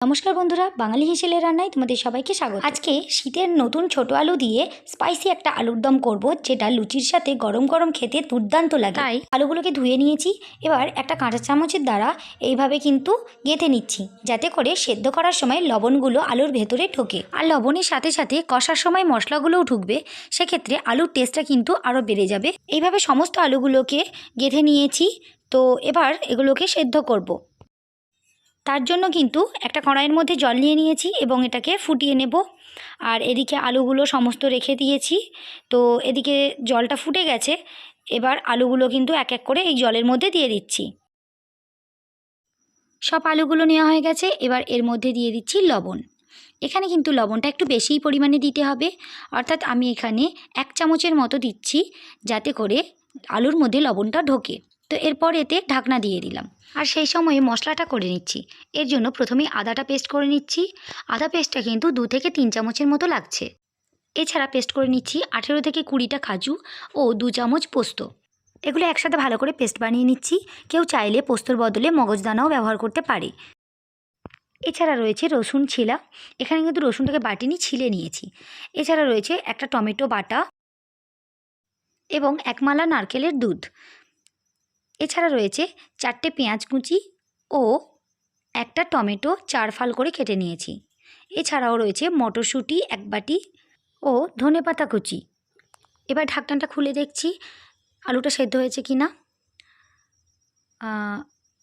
নমস্কার বন্ধুরা বাঙালি হিসেলে রান্নায় তোমাদের সবাইকে স্বাগত। আজকে শীতের নতুন ছোট আলু দিয়ে স্পাইসি একটা আলুর দম করব যেটা লুচির সাথে গরম গরম খেতে দুর্দান্ত লাগে। তাই। আলুগুলোকে ধুয়ে নিয়েছি এবার একটা কাঁচা চামচের দ্বারা এইভাবে কিন্তু গেঁথে নিচ্ছি যাতে করে সেদ্ধ করার সময় লবণগুলো আলুর ভেতরে ঢোকে। আর লবণের সাথে সাথে কষার সময় মশলাগুলোও ঢুকবে সেক্ষেত্রে আলুর টেস্টটা কিন্তু আরও বেড়ে যাবে। এইভাবে সমস্ত আলুগুলোকে গেঁথে নিয়েছি তো এবার এগুলোকে সেদ্ধ করব। তার জন্য কিন্তু একটা কড়াইয়ের মধ্যে জল নিয়ে নিয়েছি এবং এটাকে ফুটিয়ে নেব। আর এদিকে আলুগুলো সমস্ত রেখে দিয়েছি। তো এদিকে জলটা ফুটে গেছে। এবার আলুগুলো কিন্তু এক এক করে এই জলের মধ্যে দিয়ে দিচ্ছি। সব আলুগুলো নেওয়া হয়ে গেছে। এবার এর মধ্যে দিয়ে দিচ্ছি লবণ। এখানে কিন্তু লবণটা একটু বেশিই পরিমাণে দিতে হবে। অর্থাৎ আমি এখানে এক চামচের মতো দিচ্ছি যাতে করে আলুর মধ্যে লবণটা ঢোকে। তো এরপর এতে ঢাকনা দিয়ে দিলাম। আর সেই সময়ে মশলাটা করে নিচ্ছি। এর জন্য প্রথমে আদাটা পেস্ট করে নিচ্ছি। আদা পেস্টটা কিন্তু দু থেকে তিন চামচের মতো লাগছে। এছাড়া পেস্ট করে নিচ্ছি আঠেরো থেকে কুড়িটা কাজু ও দু চামচ পোস্ত। এগুলো একসাথে ভালো করে পেস্ট বানিয়ে নিচ্ছি। কেউ চাইলে পোস্তর বদলে মগজদানাও ব্যবহার করতে পারে। এছাড়া রয়েছে রসুন ছিলা। এখানে কিন্তু রসুনটাকে বাটিনি ছিলে নিয়েছি। এছাড়া রয়েছে একটা টমেটো বাটা এবং একমালা নারকেলের দুধ। এছাড়া রয়েছে চারটে পেঁয়াজ কুচি ও একটা টমেটো চার ফাল করে কেটে নিয়েছি। এছাড়াও রয়েছে মটরশুঁটি এক বাটি ও ধনেপাতা কুচি। এবার ঢাকনাটা খুলে দেখছি, আলুটা সেদ্ধ হয়েছে কি না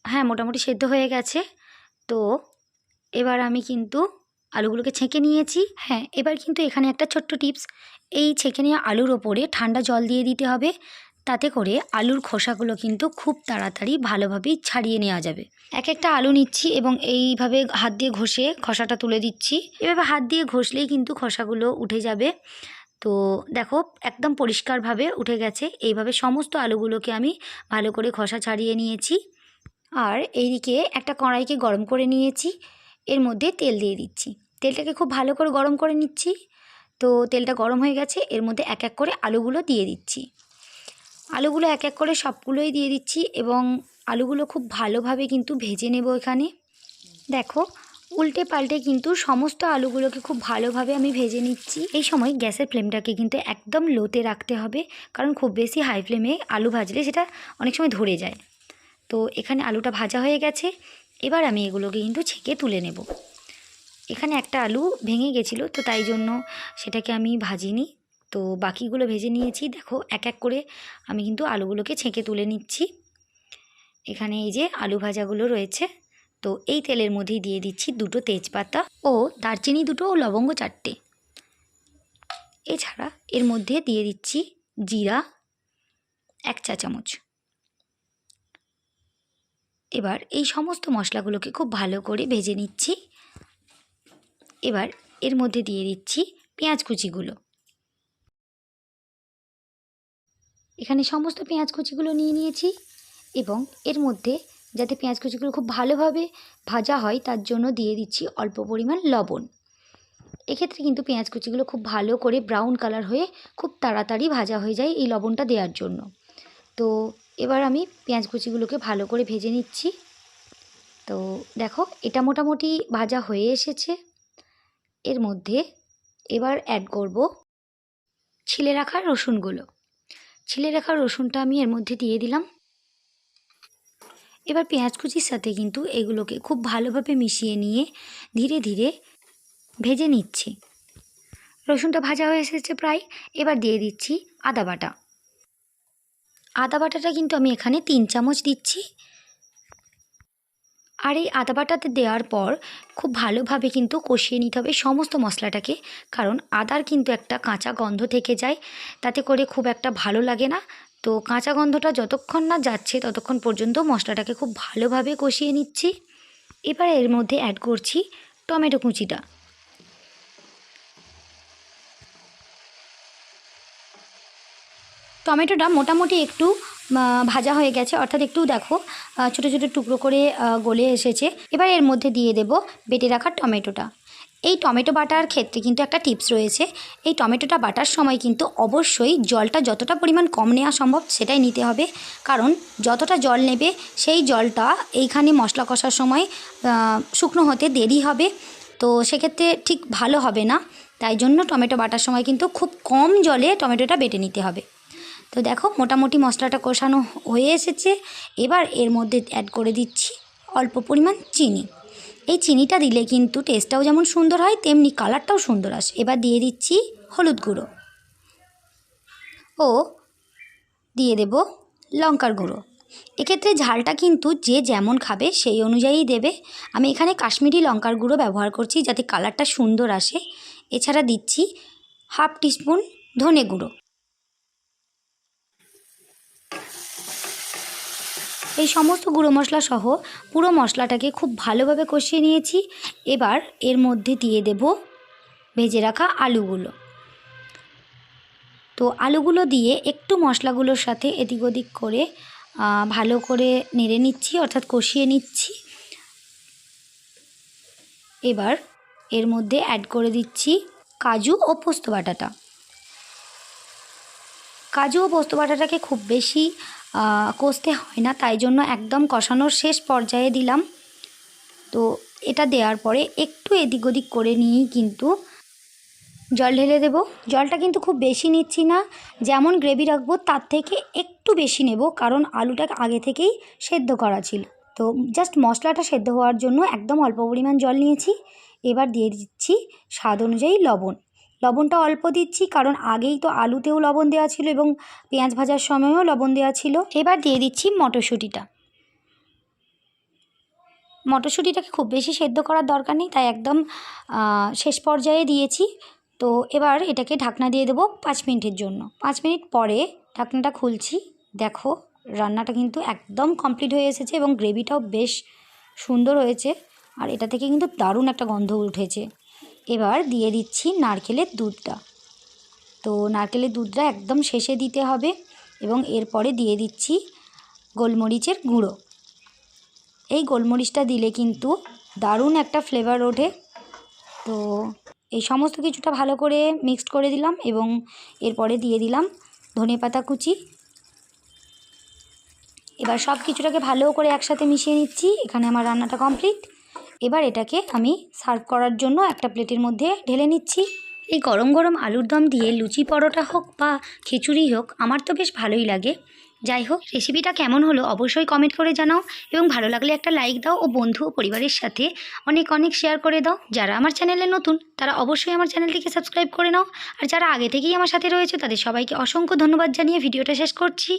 হ্যাঁ মোটামুটি সেদ্ধ হয়ে গেছে। তো এবার আমি কিন্তু আলুগুলোকে ছেঁকে নিয়েছি। হ্যাঁ এবার কিন্তু এখানে একটা ছোট্ট টিপস, এই ছেঁকে নেওয়া আলুর ওপরে ঠান্ডা জল দিয়ে দিতে হবে। তাতে করে আলুর খোসাগুলো কিন্তু খুব তাড়াতাড়ি ভালোভাবেই ছাড়িয়ে নেওয়া যাবে। এক একটা আলু নিচ্ছি এবং এইভাবে হাত দিয়ে ঘষে খোসাটা তুলে দিচ্ছি। এভাবে হাত দিয়ে ঘষলেই কিন্তু খোসাগুলো উঠে যাবে। তো দেখো, একদম পরিষ্কারভাবে উঠে গেছে। এইভাবে সমস্ত আলুগুলোকে আমি ভালো করে খোসা ছাড়িয়ে নিয়েছি। আর এইদিকে একটা কড়াইকে গরম করে নিয়েছি। এর মধ্যে তেল দিয়ে দিচ্ছি। তেলটাকে খুব ভালো করে গরম করে নিচ্ছি। তো তেলটা গরম হয়ে গেছে। এর মধ্যে এক এক করে আলুগুলো দিয়ে দিচ্ছি। আলুগুলো এক এক করে সবগুলোই দিয়ে দিচ্ছি এবং আলুগুলো খুব ভালোভাবে কিন্তু ভেজে নেব এখানে। দেখো, উল্টে পাল্টে কিন্তু সমস্ত আলুগুলোকে খুব ভালোভাবে আমি ভেজে নিচ্ছি। এই সময় গ্যাসের ফ্লেমটাকে কিন্তু একদম লোতে রাখতে হবে, কারণ খুব বেশি হাই ফ্লেমে আলু ভাজলে সেটা অনেক সময় ধরে যায়। তো এখানে আলুটা ভাজা হয়ে গেছে, এবার আমি এগুলোকে কিন্তু ছেঁকে তুলে নেব। এখানে একটা আলু ভেঙে গেছিল, তো তাই জন্য সেটাকে আমি ভাজিনি। তো বাকিগুলো ভেজে নিয়েছি। দেখো, এক এক করে আমি কিন্তু আলুগুলোকে ছেঁকে তুলে নিচ্ছি। এখানে এই যে আলু ভাজাগুলো রয়েছে, তো এই তেলের মধ্যেই দিয়ে দিচ্ছি দুটো তেজপাতা ও দারচিনি দুটো ও লবঙ্গ চারটে। এছাড়া এর মধ্যে দিয়ে দিচ্ছি জিরা এক চা চামচ। এবার এই সমস্ত মশলাগুলোকে খুব ভালো করে ভেজে নিচ্ছি। এবার এর মধ্যে দিয়ে দিচ্ছি পেঁয়াজ কুচিগুলো। এখানে সমস্ত পেঁয়াজ কুচিগুলো নিয়ে নিয়েছি এবং এর মধ্যে যাতে পেঁয়াজ কুচিগুলো খুব ভালোভাবে ভাজা হয় তার জন্য দিয়ে দিচ্ছি অল্প পরিমাণ লবণ। এক্ষেত্রে কিন্তু পেঁয়াজ কুচিগুলো খুব ভালো করে ব্রাউন কালার হয়ে খুব তাড়াতাড়ি ভাজা হয়ে যায় এই লবণটা দেওয়ার জন্য। তো এবার আমি পেঁয়াজ কুচিগুলোকে ভালো করে ভেজে নিচ্ছি। তো দেখো, এটা মোটামুটি ভাজা হয়ে এসেছে। এর মধ্যে এবার অ্যাড করব ছিলে রাখা রসুনগুলো। ছিলে রাখা রসুনটা আমি এর মধ্যে দিয়ে দিলাম। এবার পেঁয়াজ কুচির সাথে কিন্তু এগুলোকে খুব ভালোভাবে মিশিয়ে নিয়ে ধীরে ধীরে ভেজে নিচ্ছি। রসুনটা ভাজা হয়ে এসেছে প্রায়। এবার দিয়ে দিচ্ছি আদা বাটা। আদা বাটাটা কিন্তু আমি এখানে তিন চামচ দিচ্ছি। আর এই আদা বাটাতে দেওয়ার পর খুব ভালোভাবে কিন্তু কষিয়ে নিতে হবে সমস্ত মশলাটাকে। কারণ আদার কিন্তু একটা কাঁচা গন্ধ থেকে যায়, তাতে করে খুব একটা ভালো লাগে না। তো কাঁচা গন্ধটা যতক্ষণ না যাচ্ছে ততক্ষণ পর্যন্ত মশলাটাকে খুব ভালোভাবে কষিয়ে নিচ্ছি। এবার এর মধ্যে অ্যাড করছি টমেটো কুচিটা। টমেটোটা মোটামুটি একটু ভাজা হয়ে গেছে। অর্থাৎ একটু দেখো ছোটো ছোটো টুকরো করে গলে এসেছে। এবার এর মধ্যে দিয়ে দেব বেটে রাখা টমেটোটা। এই টমেটো বাটার ক্ষেত্রে কিন্তু একটা টিপস রয়েছে। এই টমেটোটা বাটার সময় কিন্তু অবশ্যই জলটা যতটা পরিমাণ কম নেওয়া সম্ভব সেটাই নিতে হবে। কারণ যতটা জল নেবে, সেই জলটা এইখানে মশলা কষার সময় শুকনো হতে দেরি হবে। তো সেক্ষেত্রে ঠিক ভালো হবে না। তাই জন্য টমেটো বাটার সময় কিন্তু খুব কম জলে টমেটোটা বেটে নিতে হবে। তো দেখো মোটামুটি মশলাটা কষানো হয়ে এসেছে। এবার এর মধ্যে অ্যাড করে দিচ্ছি অল্প পরিমাণ চিনি। এই চিনিটা দিলে কিন্তু টেস্টটাও যেমন সুন্দর হয়, তেমনি কালারটাও সুন্দর আসে। এবার দিয়ে দিচ্ছি হলুদ গুঁড়ো। ও, দিয়ে দেব লঙ্কার গুঁড়ো। এক্ষেত্রে ঝালটা কিন্তু যে যেমন খাবে সেই অনুযায়ী দেবে। আমি এখানে কাশ্মীরি লঙ্কার গুঁড়ো ব্যবহার করছি যাতে কালারটা সুন্দর আসে। এছাড়া দিচ্ছি হাফ টিস্পুন ধনে গুঁড়ো। এই সমস্ত গুঁড়ো মশলা সহ পুরো মশলাটাকে খুব ভালোভাবে কষিয়ে নিয়েছি। এবার এর মধ্যে দিয়ে দেব ভেজে রাখা আলুগুলো। তো আলুগুলো দিয়ে একটু মশলাগুলোর সাথে এদিক ওদিক করে ভালো করে নেড়ে নিচ্ছি, অর্থাৎ কষিয়ে নিচ্ছি। এবার এর মধ্যে অ্যাড করে দিচ্ছি কাজু ও পোস্ত বাটাটা। কাজু ও পোস্ত বাটাটাকে খুব বেশি কষতে হয় না, তাই জন্য একদম কষানোর শেষ পর্যায়ে দিলাম। তো এটা দেওয়ার পরে একটু এদিক ওদিক করে নিয়েই কিন্তু জল ঢেলে দেবো। জলটা কিন্তু খুব বেশি নিচ্ছি না, যেমন গ্রেভি রাখব তার থেকে একটু বেশি নেব, কারণ আলুটা আগে থেকেই সেদ্ধ করা ছিল। তো জাস্ট মশলাটা সেদ্ধ হওয়ার জন্য একদম অল্প পরিমাণ জল নিয়েছি। এবার দিয়ে দিচ্ছি স্বাদ অনুযায়ী লবণ। লবণটা অল্প দিচ্ছি, কারণ আগেই তো আলুতেও লবণ দেওয়া ছিল এবং পেঁয়াজ ভাজার সময়ও লবণ দেওয়া ছিল। এবার দিয়ে দিচ্ছি মটরশুঁটিটা। মটরশুঁটিটাকে খুব বেশি সেদ্ধ করার দরকার নেই, তাই একদম শেষ পর্যায়ে দিয়েছি। তো এবার এটাকে ঢাকনা দিয়ে দেবো পাঁচ মিনিটের জন্য। পাঁচ মিনিট পরে ঢাকনাটা খুলছি। দেখো, রান্নাটা কিন্তু একদম কমপ্লিট হয়ে এসেছে এবং গ্রেভিটাও বেশ সুন্দর হয়েছে। আর এটা থেকে কিন্তু দারুণ একটা গন্ধ উঠেছে। এবার দিয়ে দিচ্ছি নারকেলের দুধটা। তো নারকেলের দুধটা একদম শেষে দিতে হবে এবং এরপরে দিয়ে দিচ্ছি গোলমরিচের গুঁড়ো। এই গোলমরিচটা দিলে কিন্তু দারুণ একটা ফ্লেভার ওঠে। তো এই সমস্ত কিছুটা ভালো করে মিক্সড করে দিলাম এবং এরপরে দিয়ে দিলাম ধনে পাতা কুচি। এবার সব কিছুটাকে ভালো করে একসাথে মিশিয়ে নিচ্ছি। এখানে আমার রান্নাটা কমপ্লিট এবার এটাকে আমি সার্ভ করার জন্য একটা প্লেটের মধ্যে ঢেলে নিচ্ছি। এই গরম গরম আলুর দম দিয়ে লুচি পরোটা হোক বা খিচুড়ি হোক, আমার তো বেশ ভালোই লাগে। যাই হোক রেসিপিটা কেমন হলো অবশ্যই কমেন্ট করে জানাও এবং ভালো লাগলে একটা লাইক দাও ও বন্ধু ও পরিবারের সাথে অনেক অনেক শেয়ার করে দাও। যারা আমার চ্যানেলে নতুন, তারা অবশ্যই আমার চ্যানেলটিকে সাবস্ক্রাইব করে নাও। আর যারা আগে থেকেই আমার সাথে রয়েছে, তাদের সবাইকে অসংখ্য ধন্যবাদ জানিয়ে ভিডিওটা শেষ করছি।